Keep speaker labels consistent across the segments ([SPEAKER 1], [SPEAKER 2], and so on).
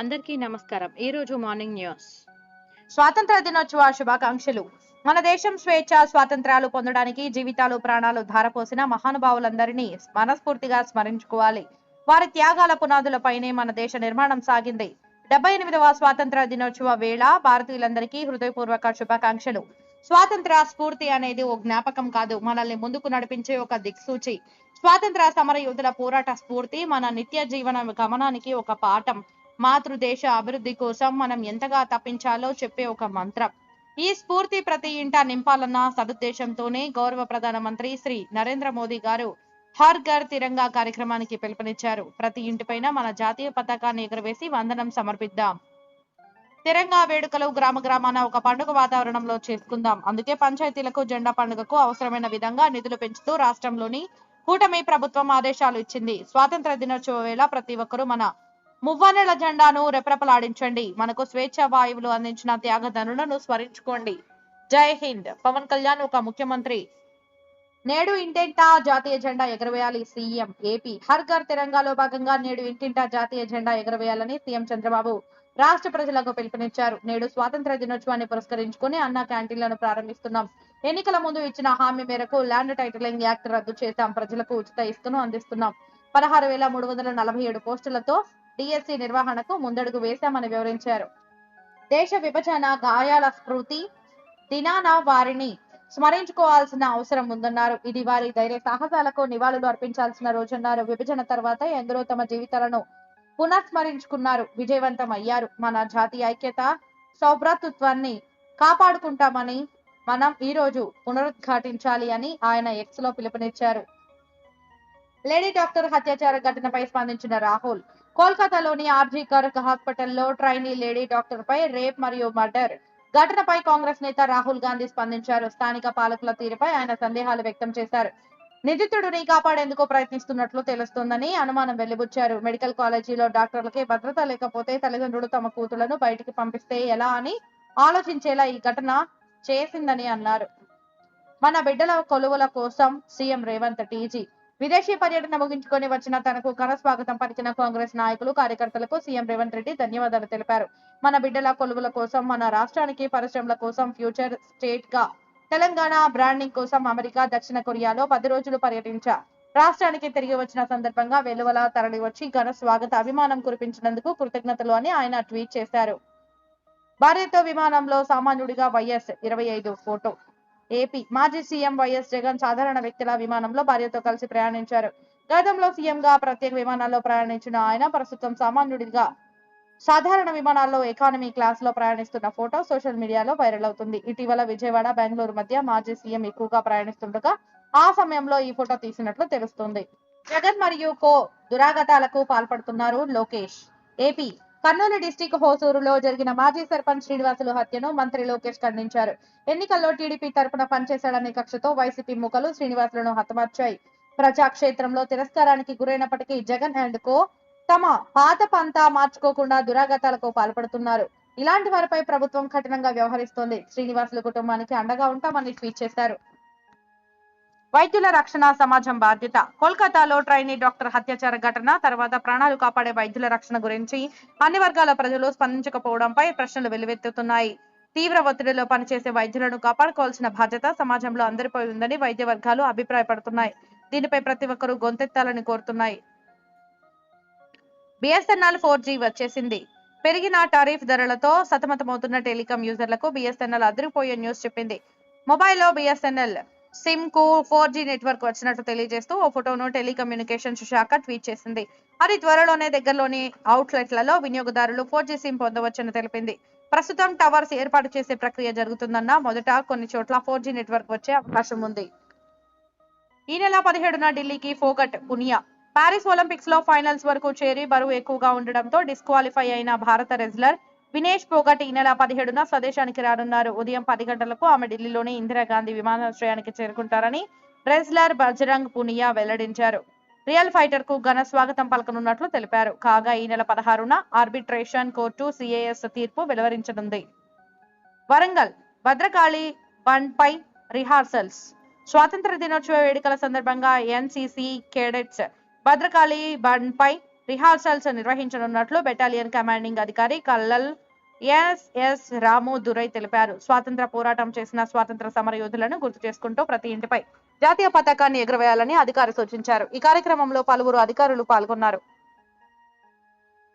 [SPEAKER 1] అందరికీ నమస్కారం. ఈ రోజు మార్నింగ్ న్యూస్.
[SPEAKER 2] స్వాతంత్ర దినోత్సవ శుభాకాంక్షలు. మన దేశం స్వేచ్ఛ స్వాతంత్రాలు పొందడానికి జీవితాలు ప్రాణాలు ధారపోసిన మహానుభావులందరినీ మనస్ఫూర్తిగా స్మరించుకోవాలి. వారి త్యాగాల పునాదులపైనే మన దేశ నిర్మాణం సాగింది. డెబ్బై ఎనిమిదవ స్వాతంత్ర దినోత్సవ వేళ భారతీయులందరికీ హృదయపూర్వక శుభాకాంక్షలు. స్వాతంత్ర స్ఫూర్తి అనేది ఓ జ్ఞాపకం కాదు. మనల్ని ముందుకు నడిపించే ఒక దిక్సూచి. స్వాతంత్ర సమర యోధుల పోరాట స్ఫూర్తి మన నిత్య జీవన గమనానికి ఒక పాఠం. మాతృదేశ అభివృద్ధి కోసం మనం ఎంతగా తప్పించాలో చెప్పే ఒక మంత్రం. ఈ స్ఫూర్తి ప్రతి ఇంట నింపాలన్న సదుద్దేశంతోనే గౌరవ ప్రధానమంత్రి శ్రీ నరేంద్ర మోదీ గారు హర్ ఘర్ తిరంగా కార్యక్రమానికి పిలుపునిచ్చారు. ప్రతి ఇంటిపైన మన జాతీయ పతాకాన్ని ఎగురవేసి వందనం సమర్పిద్దాం. తిరంగా వేడుకలు గ్రామ గ్రామాన ఒక పండుగ వాతావరణంలో చేసుకుందాం. అందుకే పంచాయతీలకు జెండా పండుగకు అవసరమైన విధంగా నిధులు పెంచుతూ రాష్ట్రంలోని కూటమి ప్రభుత్వం ఆదేశాలు ఇచ్చింది. స్వాతంత్ర దినోత్సవ వేళ ప్రతి ఒక్కరూ మన మువ్వనెల జెండాను రెపరెపలాడించండి. మనకు స్వేచ్ఛ వాయువులు అందించిన త్యాగధనులను స్మరించుకోండి. జై హింద్. పవన్ కళ్యాణ్ ఒక ముఖ్యమంత్రి. నేడు ఇంటింటా జాతీయ జెండా ఎగరవేయాలి సీఎం ఏపీ. హర్ ఘర్ తిరంగాలో భాగంగా నేడు ఇంటింటా జాతీయ జెండా ఎగరవేయాలని సీఎం చంద్రబాబు రాష్ట్ర ప్రజలకు పిలుపునిచ్చారు. నేడు స్వాతంత్ర దినోత్సవాన్ని పురస్కరించుకుని అన్న క్యాంటీన్లను ప్రారంభిస్తున్నాం. ఎన్నికల ముందు ఇచ్చిన హామీ మేరకు ల్యాండ్ టైటిలింగ్ యాక్ట్ రద్దు చేశాం. ప్రజలకు ఉచిత ఇసుకను అందిస్తున్నాం. పదహారు వేల మూడు వందల నలభై ఏడు పోస్టులతో డిఎస్సి నిర్వహణకు ముందడుగు వేశామని వివరించారు. దేశ విభజన గాయాల స్మృతి దినాన వారిని స్మరించుకోవాల్సిన అవసరం ఉందన్నారు. ఇది వారి ధైర్య సాహసాలకు నివాళులు అర్పించాల్సిన రోజున్నారు. విభజన తర్వాత ఎందరో తమ జీవితాలను పునఃస్మరించుకున్నారు. విజయవంతం అయ్యారు. మన జాతీయ ఐక్యత సౌభ్రాతృత్వాన్ని కాపాడుకుంటామని మనం ఈ రోజు పునరుద్ఘాటించాలి అని ఆయన ఎక్స్లో పిలుపునిచ్చారు. లేడీ డాక్టర్ హత్యాచార ఘటనపై స్పందించిన రాహుల్ కోల్కతాలోని ఆర్జీ కర్క్ హాస్పిటల్లో ట్రైనీ లేడీ డాక్టర్ పై రేప్ మరియు మర్డర్. ఘటనపై కాంగ్రెస్ నేత రాహుల్ గాంధీ స్పందించారు. స్థానిక పాలకుల తీరుపై ఆయన సందేహాలు వ్యక్తం చేశారు. నిందితుడిని కాపాడేందుకు ప్రయత్నిస్తున్నట్లు తెలుస్తోందని అనుమానం వెలిబుచ్చారు మెడికల్ కాలేజీలో డాక్టర్లకే భద్రత లేకపోతే తల్లిదండ్రులు తమ కూతుళ్ళను బయటికి పంపిస్తే ఎలా అని ఆలోచించేలా ఈ ఘటన చేసిందని అన్నారు. మన బిడ్డల కొలువుల కోసం సీఎం రేవంత్ టీజీ విదేశీ పర్యటన ముగించుకొని వచ్చిన తనకు ఘన స్వాగతం పలికిన కాంగ్రెస్ నాయకులు కార్యకర్తలకు సీఎం రేవంత్ రెడ్డి ధన్యవాదాలు తెలిపారు. మన బిడ్డల కొలువుల కోసం మన రాష్ట్రానికి పరిశ్రమల కోసం ఫ్యూచర్ స్టేట్గా తెలంగాణ బ్రాండింగ్ కోసం అమెరికా దక్షిణ కొరియాలో పది రోజులు పర్యటించారు రాష్ట్రానికి తిరిగి వచ్చిన సందర్భంగా వెలువల తరలి వచ్చి ఘన స్వాగత అభిమానం కురిపించినందుకు కృతజ్ఞతలు అని ఆయన ట్వీట్ చేశారు. భార్యతో విమానంలో సామాన్యుడిగా వైఎస్ ఇరవై ఐదు ఫోటో ఏపీ మాజీ సీఎం వైఎస్ జగన్ సాధారణ వ్యక్తుల విమానంలో భార్యతో కలిసి ప్రయాణించారు. గతంలో సీఎంగా ప్రత్యేక విమానాల్లో ప్రయాణించిన ఆయన ప్రస్తుతం సామాన్యుడిగా సాధారణ విమానాల్లో ఎకానమీ క్లాస్లో ప్రయాణిస్తున్న ఫోటో సోషల్ మీడియాలో వైరల్ అవుతుంది. ఇటీవల విజయవాడ బెంగళూరు మధ్య మాజీ సీఎం ఎక్కువగా ప్రయాణిస్తుండగా ఆ సమయంలో ఈ ఫోటో తీసినట్లు తెలుస్తుంది. జగన్ మరియు కో దురాగతాలకు పాల్పడుతున్నారు లోకేష్. ఏపీ కర్నూలు డిస్టిక్ హోసూరులో జరిగిన మాజీ సర్పంచ్ శ్రీనివాసులు హత్యను మంత్రి లోకేష్ ఖండించారు. ఎన్నికల్లో టీడీపీ తరపున పనిచేశాడనే కక్షతో వైసీపీ ముఖలు శ్రీనివాసులను హతమార్చాయి. ప్రజాక్షేత్రంలో తిరస్కారానికి గురైనప్పటికీ జగన్ అండ్ కో తమ పాత పంతా మార్చుకోకుండా దురాగతాలకు పాల్పడుతున్నారు. ఇలాంటి వారిపై ప్రభుత్వం కఠినంగా వ్యవహరిస్తోంది. శ్రీనివాసుల కుటుంబానికి అండగా ఉంటామని ట్వీట్ చేశారు. వైద్యుల రక్షణ సమాజం బాధ్యత. కోల్కతాలో ట్రైనీ డాక్టర్ హత్యాచార ఘటన తర్వాత ప్రాణాలు కాపాడే వైద్యుల రక్షణ గురించి అన్ని వర్గాల ప్రజలు స్పందించకపోవడంపై ప్రశ్నలు వెల్లువెత్తుతున్నాయి. తీవ్ర ఒత్తిడిలో పనిచేసే వైద్యులను కాపాడుకోవాల్సిన బాధ్యత సమాజంలో అందరిపై ఉందని వైద్య వర్గాలు అభిప్రాయపడుతున్నాయి. దీనిపై ప్రతి ఒక్కరూ గొంతెత్తాలని కోరుతున్నాయి. బిఎస్ఎన్ఎల్ ఫోర్ జీ వచ్చేసింది. పెరిగిన టారిఫ్ ధరలతో సతమతమవుతున్న టెలికాం యూజర్లకు బిఎస్ఎన్ఎల్ అదిరిపోయే న్యూస్ చెప్పింది. మొబైల్లో బిఎస్ఎన్ఎల్ సిమ్కు ఫోర్ జీ నెట్వర్క్ వచ్చినట్టు తెలియజేస్తూ ఓ ఫోటోను టెలికమ్యూనికేషన్స్ శాఖ ట్వీట్ చేసింది. అది త్వరలోనే దగ్గరలోని అవుట్లెట్లలో వినియోగదారులు ఫోర్ జీ సిమ్ పొందవచ్చని తెలిపింది. ప్రస్తుతం టవర్స్ ఏర్పాటు చేసే ప్రక్రియ జరుగుతుందన్న మొదట కొన్ని చోట్ల ఫోర్ జీ నెట్వర్క్ వచ్చే అవకాశం ఉంది. ఈ నెల పదిహేడున ఢిల్లీకి ఫోగట్ పునియా. పారిస్ ఒలింపిక్స్లో ఫైనల్స్ వరకు చేరి బరువు ఎక్కువగా ఉండడంతో డిస్క్వాలిఫై అయిన భారత రెజ్లర్ వినేష్ పోగట్ ఈ నెల పదిహేడున స్వదేశానికి రానున్నారు. ఉదయం పది గంటలకు ఆమె ఢిల్లీలోని ఇందిరాగాంధీ విమానాశ్రయానికి చేరుకుంటారని రెజ్లర్ బజరంగ్ పునియా వెల్లడించారు. రియల్ ఫైటర్కు ఘన స్వాగతం పలకనున్నట్లు తెలిపారు. కాగా ఈ నెల పదహారున ఆర్బిట్రేషన్ కోర్టు సిఏఎస్ తీర్పు వెలువరించనుంది. వరంగల్ భద్రకాళి బండ్ పై రిహార్సల్స్. స్వాతంత్ర దినోత్సవ వేడుకల సందర్భంగా ఎన్సిసి కేడెట్స్ భద్రకాళి బండ్ పై రిహార్సల్స్ నిర్వహించనున్నట్లు బెటాలియన్ కమాండింగ్ అధికారి కల్లల్ ఎస్ఎస్ రాము దురై తెలిపారు. స్వాతంత్ర పోరాటం చేసిన స్వాతంత్ర సమర యోధులను గుర్తు చేసుకుంటూ ప్రతి ఇంటిపై జాతీయ పతాకాన్ని ఎగురవేయాలని అధికారి సూచించారు. ఈ కార్యక్రమంలో పలువురు అధికారులు పాల్గొన్నారు.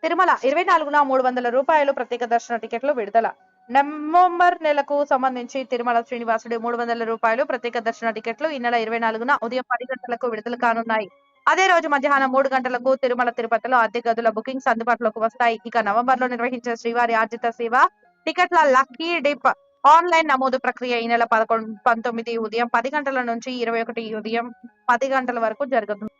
[SPEAKER 2] తిరుమల ఇరవై నాలుగున మూడు వందల రూపాయలు ప్రత్యేక దర్శన టికెట్లు విడుదల. నవంబర్ నెలకు సంబంధించి తిరుమల శ్రీనివాసుడి మూడు వందల రూపాయలు ప్రత్యేక దర్శన టికెట్లు ఈ నెల ఇరవై నాలుగున ఉదయం పది గంటలకు విడుదల కానున్నాయి. అదే రోజు మధ్యాహ్నం మూడు గంటలకు తిరుమల తిరుపతిలో అద్దె గదుల బుకింగ్స్ అందుబాటులోకి వస్తాయి. ఇక నవంబర్లో నిర్వహించే శ్రీవారి ఆర్జిత సేవ టికెట్ల లక్కీ డిప్ ఆన్లైన్ నమోదు ప్రక్రియ ఈ నెల పదకొండు పంతొమ్మిది ఉదయం పది గంటల నుంచి ఇరవై ఒకటి ఉదయం పది గంటల వరకు జరుగుతుంది